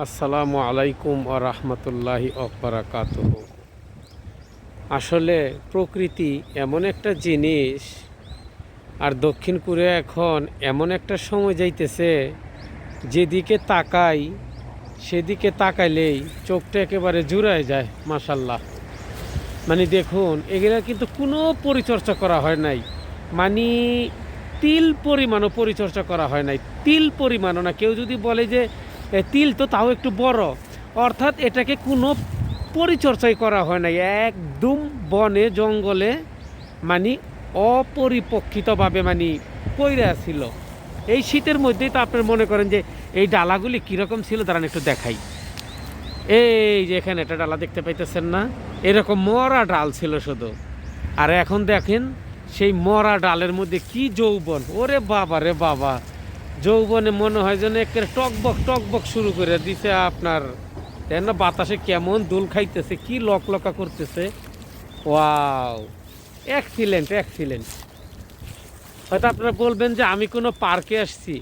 আসসালামু আলাইকুম ও রহমতুল্লাহি অবরাকাত আসলে প্রকৃতি এমন একটা জিনিস, আর দক্ষিণ কোরিয়া এখন এমন একটা সময় যাইতেছে, যেদিকে তাকাই, সেদিকে তাকাইলেই চোখটা একেবারে জুড়ায় যায় মাসাল্লাহ মানে দেখুন, এগুলা কিন্তু কোনো পরিচর্যা করা হয় নাই। মানে তিল পরিমাণও পরিচর্যা করা হয় নাই। তিল পরিমাণও না। কেউ যদি বলে যে তিল তো তাও একটু বড়। অর্থাৎ এটাকে কোনো পরিচর্যাই করা হয় নাই। একদম বনে, জঙ্গলে মানে অপরিপক্ষিতভাবে মানে পইরা ছিল। এই শীতের মধ্যেই তো আপনার মনে করেন যে এই ডালাগুলি কীরকম ছিল? দাঁড়ান একটু দেখাই। এই যে এখানে একটা ডালা দেখতে পাইতেছেন না? এরকম মরা ডাল ছিল শুধু। আর এখন দেখেন, সেই মরা ডালের মধ্যে কি যৌবন। ওরে বাবা, রে বাবা। যৌবনে মনে হয় যেন একের টকবক টকবক শুরু করে দিছে আপনার। দেখেন না, বাতাসে কেমন দুল খাইতেছে, কি লকলকা করতেছে। ওয়াও এক্সিলেন্ট এক্সিলেন্ট হয়তো আপনারা বলবেন যে আমি কোনো পার্কে আসছি।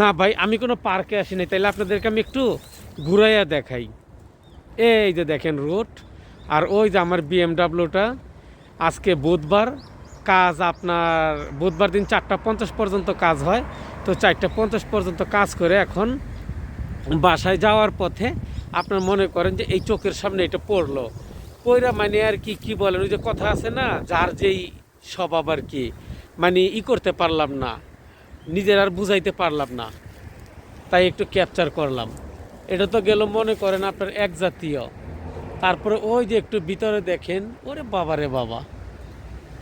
না ভাই, আমি কোনো পার্কে আসিনি। তাইলে আপনাদেরকে আমি একটু ঘুরাইয়া দেখাই। এই যে দেখেন রোড, আর ওই যে আমার বিএমডাব্লিউটা আজকে বুধবার, কাজ আপনার, বুধবার দিন চারটা পঞ্চাশ পর্যন্ত কাজ হয়। তো চারটা পঞ্চাশ পর্যন্ত কাজ করে এখন বাসায় যাওয়ার পথে আপনার মনে করেন যে এই চোখের সামনে এটা পড়ল। পয়রা মানে আর কি কি বলেন? ওই যে কথা আছে না, যার যেই স্বভাব আর কি মানে ই করতে পারলাম না, নিজের আর বুঝাইতে পারলাম না, তাই একটু ক্যাপচার করলাম। এটা তো গেল মনে করেন আপনার এক জাতীয়। তারপরে ওই যে একটু ভিতরে দেখেন, ওরে বাবা রে বাবা,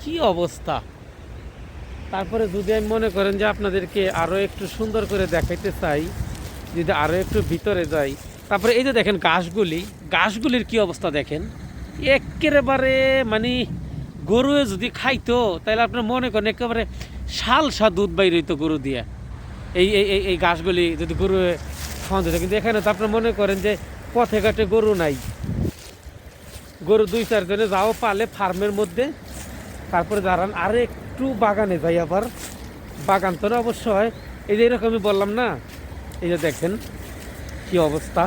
কি অবস্থা? তারপরে যদি আমি মনে করেন যে আপনাদেরকে আরও একটু সুন্দর করে দেখাইতে চাই, যদি আরও একটু ভিতরে যাই, তারপরে এই যে দেখেন গাছগুলি গাছগুলির কি অবস্থা দেখেন? একেবারে মানে গরু যদি খাইতো, তাহলে আপনার মনে করেন একেবারে শাল সা দুধ বাইর হইতো গরু দিয়ে। এই এই এই গাছগুলি যদি গরু খাওয়ান দিত কিন্তু এখানে তো আপনার মনে করেন যে পথে ঘাটে গরু নাই। গরু দুই, চারজনে যাও পালে ফার্মের মধ্যে তারপরে দাঁড়ান আর একটু বাগানে যাই আবার। বাগান তো না অবশ্যই এই যে এরকমই বললাম না, এই যে দেখেন কি অবস্থা।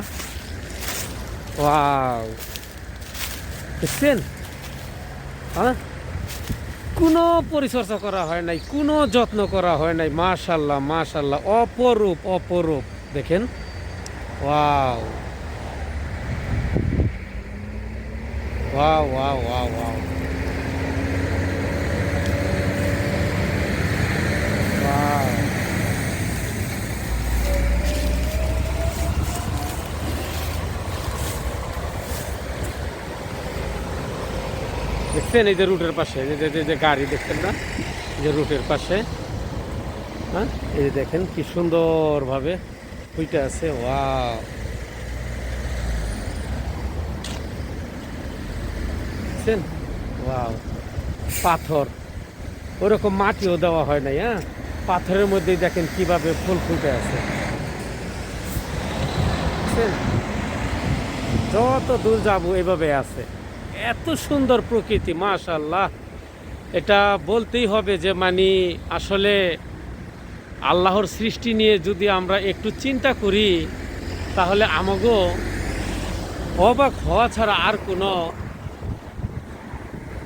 ওয়াও। দেখছেন? হ্যাঁ? কোনো পরিচর্যা করা হয় নাই, কোনো যত্ন করা হয় নাই। মাশাল্লাহ মাশাল্লাহ, অপরূপ অপরূপ। দেখেন? Wow. Wow wow wow wow. দেখছেন এই যে রুটের পাশে যে- যে গাড়ি দেখছেন না? যে রুটের পাশে। হ্যাঁ? এই যে দেখেন কি সুন্দরভাবে ফুইটা আছে, ওয়াও। দেখছেন? ওয়াও। পাথর। ওরকম মাটিও দেওয়া হয় নাই হ্যাঁ? পাথরের মধ্যে দেখেন কীভাবে ফুল ফুটে আছে? যত দূর যাব এভাবে আছে। এত সুন্দর প্রকৃতি মাশাল্লাহ এটা বলতেই হবে যে মানে আসলে আল্লাহর সৃষ্টি নিয়ে যদি আমরা একটু চিন্তা করি, তাহলে আমাগো অবাক হওয়া ছাড়া আর কোনো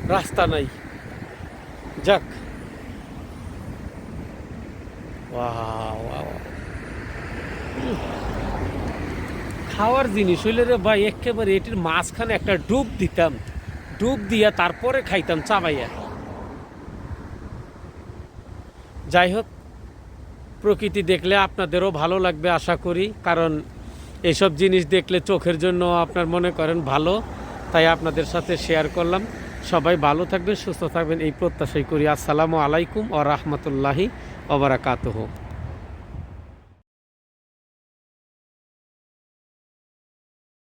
রাস্তা নাই যাক। উম। খাওয়ার জিনিস হইলে রে ভাই, একেবারে এটির মাঝখানে একটা ডুব দিতাম। ডুব দিয়া তারপরে খাইতাম চাবাইয়া যাই হোক, প্রকৃতি দেখলে আপনাদেরও ভালো লাগবে আশা করি, কারণ এসব জিনিস দেখলে চোখের জন্য আপনার মনে করেন ভালো। তাই আপনাদের সাথে শেয়ার করলাম। সবাই ভালো থাকবেন, সুস্থ থাকবেন, এই প্রত্যাশাই করি। আসসালামু আলাইকুম ও রহমতুল্লাহি ওবরাকাতহ